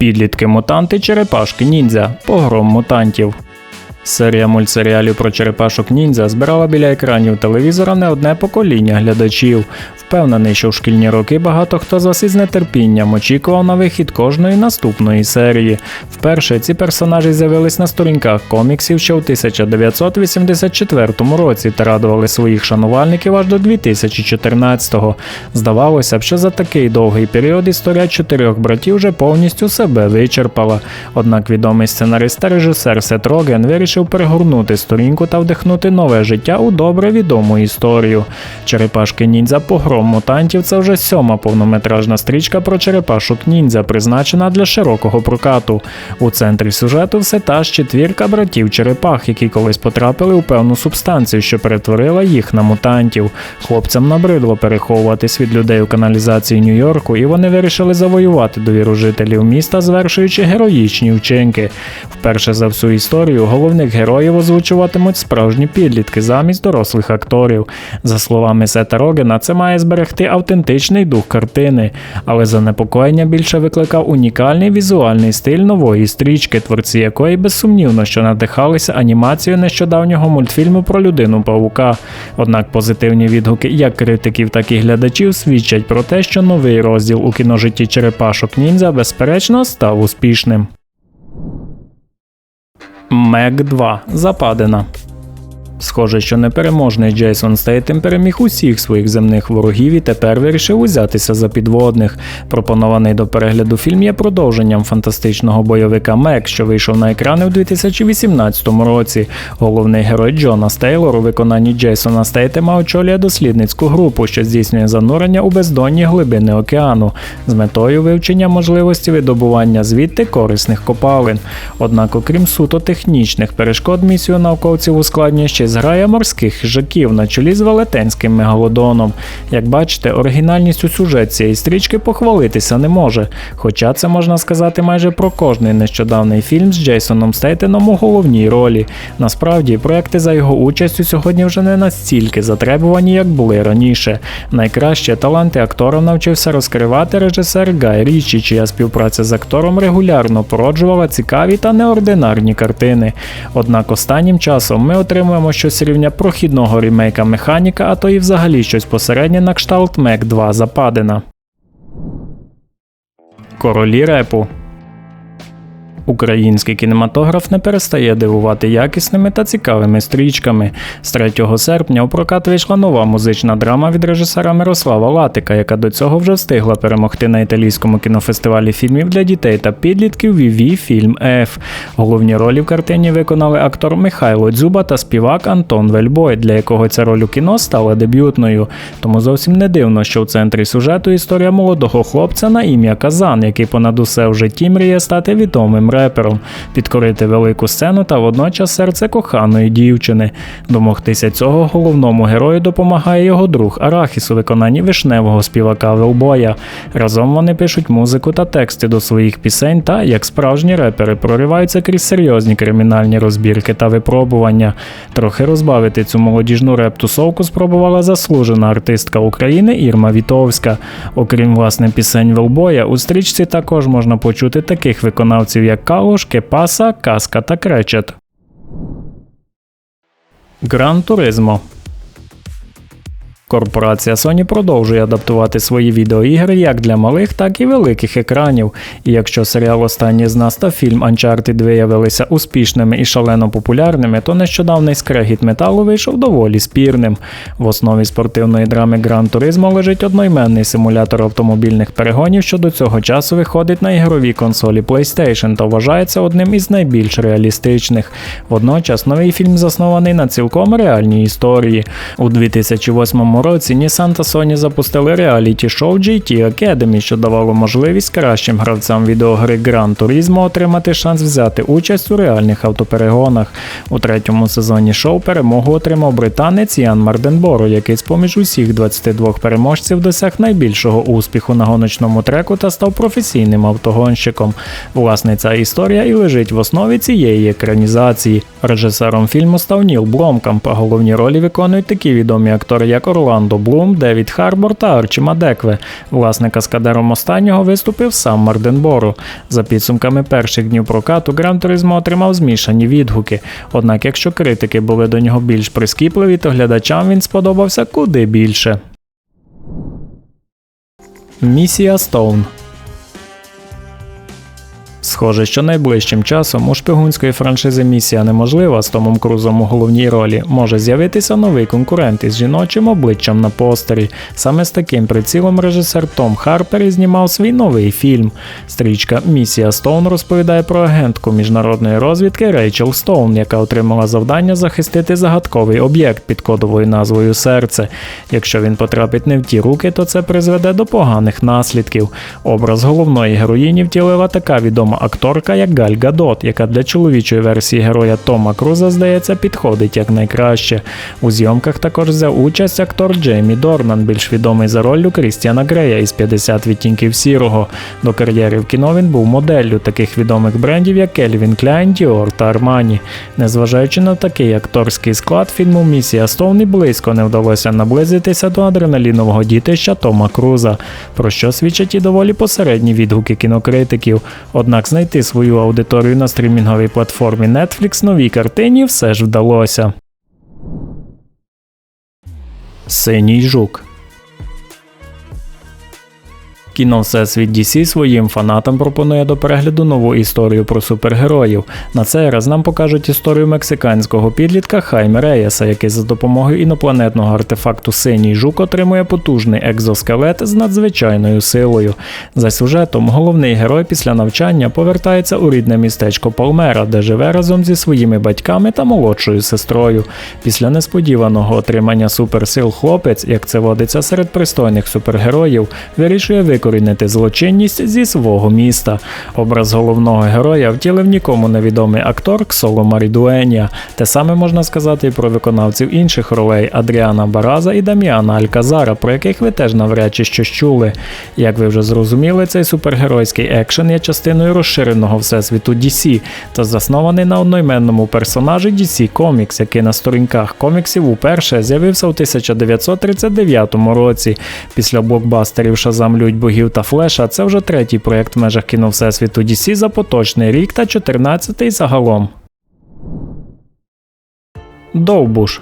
Підлітки мутанти черепашки ніндзя, погром мутантів. Серія мультсеріалів про черепашок ніндзя збирала біля екранів телевізора не одне покоління глядачів. Впевнений, що в шкільні роки багато хто з вас із нетерпінням очікував на вихід кожної наступної серії. Вперше ці персонажі з'явились на сторінках коміксів ще у 1984 році та радували своїх шанувальників аж до 2014-го. Здавалося б, що за такий довгий період історія чотирьох братів вже повністю себе вичерпала. Однак відомий сценарист та режисер Сет Роген вирішив перегорнути сторінку та вдихнути нове життя у добре відому історію. Черепашки ніндзя мутантів це вже сьома повнометражна стрічка про черепашок ніндзя, призначена для широкого прокату. У центрі сюжету все та ж четвірка братів черепах, які колись потрапили у певну субстанцію, що перетворила їх на мутантів. Хлопцям набридло переховуватись від людей у каналізації Нью-Йорку, і вони вирішили завоювати довіру жителів міста, звершуючи героїчні вчинки. Вперше за всю історію головних героїв озвучуватимуть справжні підлітки замість дорослих акторів. За словами Сета Рогена, це має зберегти автентичний дух картини, але занепокоєння більше викликав унікальний візуальний стиль нової стрічки, творці якої безсумнівно що надихалися анімацією нещодавнього мультфільму про людину павука. Однак позитивні відгуки як критиків, так і глядачів свідчать про те, що новий розділ у кіножитті черепашок ніндзя безперечно став успішним. Мег 2 Западина. Схоже, що непереможний Джейсон Стейтем переміг усіх своїх земних ворогів і тепер вирішив узятися за підводних. Пропонований до перегляду фільм є продовженням фантастичного бойовика Мек, що вийшов на екрани у 2018 році. Головний герой Джона Стейлор у виконанні Джейсона Стейтема очолює дослідницьку групу, що здійснює занурення у бездонні глибини океану з метою вивчення можливості видобування звідти корисних копалин. Однак, окрім суто технічних перешкод, місію науковців ускладнює ще зграя морських хижаків на чолі з велетенським мегалодоном. Як бачите, оригінальністю сюжет цієї стрічки похвалитися не може. Хоча це можна сказати майже про кожний нещодавний фільм з Джейсоном Стейтеном у головній ролі. Насправді, проекти за його участю сьогодні вже не настільки затребувані, як були раніше. Найкраще таланти актора навчився розкривати режисер Гай Річі, чия співпраця з актором регулярно породжувала цікаві та неординарні картини. Однак останнім часом ми отримуємо щось рівня прохідного ремейка механіка, а то і взагалі щось посереднє на кшталт Мек 2 Западина. Королі репу Український кінематограф не перестає дивувати якісними та цікавими стрічками. З 3 серпня у прокат вийшла нова музична драма від режисера Мирослава Латика, яка до цього вже встигла перемогти на італійському кінофестивалі фільмів для дітей та підлітків Віві Фільм Ф. Головні ролі в картині виконали актор Михайло Дзюба та співак Антон Вельбой, для якого ця роль у кіно стала дебютною. Тому зовсім не дивно, що в центрі сюжету історія молодого хлопця на ім'я Казан, який понад усе в житті мріє стати відомим репером, підкорити велику сцену та водночас серце коханої дівчини. Домогтися цього головному герою допомагає його друг Арахіс у виконанні вишневого співака Велбоя. Разом вони пишуть музику та тексти до своїх пісень та, як справжні репери, прориваються крізь серйозні кримінальні розбірки та випробування. Трохи розбавити цю молодіжну реп-тусовку спробувала заслужена артистка України Ірма Вітовська. Окрім власне пісень Велбоя, у стрічці також можна почути таких виконавців, як Калуш, Кепаса, Каска та Кречет. Гран Туризмо Корпорація Sony продовжує адаптувати свої відеоігри як для малих, так і великих екранів. І якщо серіал Останній з нас та фільм Uncharted 2 явилися успішними і шалено популярними, то нещодавний скрегіт металу вийшов доволі спірним. В основі спортивної драми Gran Turismo лежить одноіменний симулятор автомобільних перегонів, що до цього часу виходить на ігровій консолі PlayStation та вважається одним із найбільш реалістичних. Водночас новий фільм заснований на цілком реальній історії. У 2008 році Nissan та Sony запустили реаліті-шоу GT Academy, що давало можливість кращим гравцям відеогри Gran Turismo отримати шанс взяти участь у реальних автоперегонах. У третьому сезоні шоу перемогу отримав британець Ян Марденборо, який з поміж усіх 22 переможців досяг найбільшого успіху на гоночному треку та став професійним автогонщиком. Власне, ця історія і лежить в основі цієї екранізації. Режисером фільму став Ніл Бломкамп, а головні ролі виконують такі відомі актори, як Орландо Орландо Блум, Девід Харбор та Арчі Мадекве. Власне, каскадером останнього виступив сам Марденборо. За підсумками перших днів прокату Гран Туризмо отримав змішані відгуки. Однак, якщо критики були до нього більш прискіпливі, то глядачам він сподобався куди більше. Місія Стоун Схоже, що найближчим часом у шпигунської франшизи Місія неможлива з Томом Крузом у головній ролі може з'явитися новий конкурент із жіночим обличчям на постері. Саме з таким прицілом режисер Том Харпер знімав свій новий фільм. Стрічка Місія Стоун розповідає про агентку міжнародної розвідки Рейчел Стоун, яка отримала завдання захистити загадковий об'єкт під кодовою назвою Серце. Якщо він потрапить не в ті руки, то це призведе до поганих наслідків. Образ головної героїні втілила така відома акторка, як Галь Гадот, яка для чоловічої версії героя Тома Круза, здається, підходить якнайкраще. У зйомках також взяв участь актор Джеймі Дорнан, більш відомий за роллю Крістіана Грея із 50 відтінків сірого. До кар'єри в кіно він був моделлю таких відомих брендів, як Кельвін Кляйн, Діор та Армані. Незважаючи на такий акторський склад, фільму Місія Стоун близько не вдалося наблизитися до адреналінового дітища Тома Круза, про що свідчать і доволі посередні відгуки кінокритиків. Однак знайти свою аудиторію на стрімінговій платформі Netflix новій картині все ж вдалося. Синій жук Кіно Всесвіт DC своїм фанатам пропонує до перегляду нову історію про супергероїв. На цей раз нам покажуть історію мексиканського підлітка Хайме Реєса, який за допомогою інопланетного артефакту Синій жук отримує потужний екзоскелет з надзвичайною силою. За сюжетом, головний герой після навчання повертається у рідне містечко Палмера, де живе разом зі своїми батьками та молодшою сестрою. Після несподіваного отримання суперсил хлопець, як це водиться серед пристойних супергероїв, вирішує використати злочинність зі свого міста. Образ головного героя втілив нікому невідомий актор Ксоло Марідуенія. Те саме можна сказати і про виконавців інших ролей Адріана Бараза і Даміана Альказара, про яких ви теж навряд чи щось чули. Як ви вже зрозуміли, цей супергеройський екшен є частиною розширеного всесвіту DC та заснований на одноіменному персонажі DC Comics, який на сторінках коміксів уперше з'явився у 1939 році. Після блокбастерів Шазам Людь богів та Флеша це вже третій проєкт в межах кіно Всесвіту DC за поточний рік та 14-й загалом. Довбуш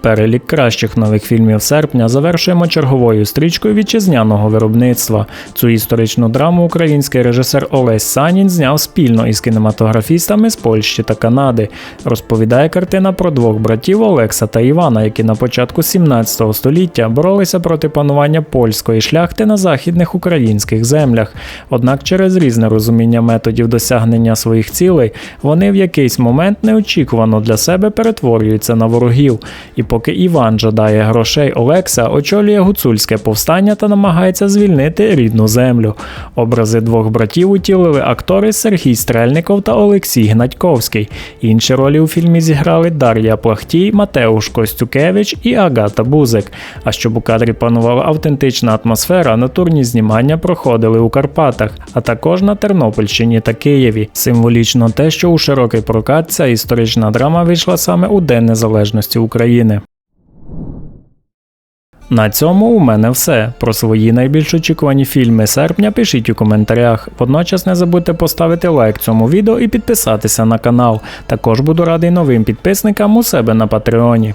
Перелік кращих нових фільмів серпня завершуємо черговою стрічкою вітчизняного виробництва. Цю історичну драму український режисер Олесь Санін зняв спільно із кінематографістами з Польщі та Канади. Розповідає картина про двох братів Олекса та Івана, які на початку 17 століття боролися проти панування польської шляхти на західних українських землях. Однак через різне розуміння методів досягнення своїх цілей вони в якийсь момент неочікувано для себе перетворюються на ворогів. І поки Іван жадає грошей Олекса, очолює гуцульське повстання та намагається звільнити рідну землю. Образи двох братів утілили актори Сергій Стрельников та Олексій Гнатьковський. Інші ролі у фільмі зіграли Дар'я Плахтій, Матеуш Костюкевич і Агата Бузик. А щоб у кадрі панувала автентична атмосфера, натурні знімання проходили у Карпатах, а також на Тернопільщині та Києві. Символічно те, що у широкий прокат ця історична драма вийшла саме у День Незалежності України. На цьому у мене все. Про свої найбільш очікувані фільми серпня пишіть у коментарях. Водночас не забудьте поставити лайк цьому відео і підписатися на канал. Також буду радий новим підписникам у себе на Патреоні.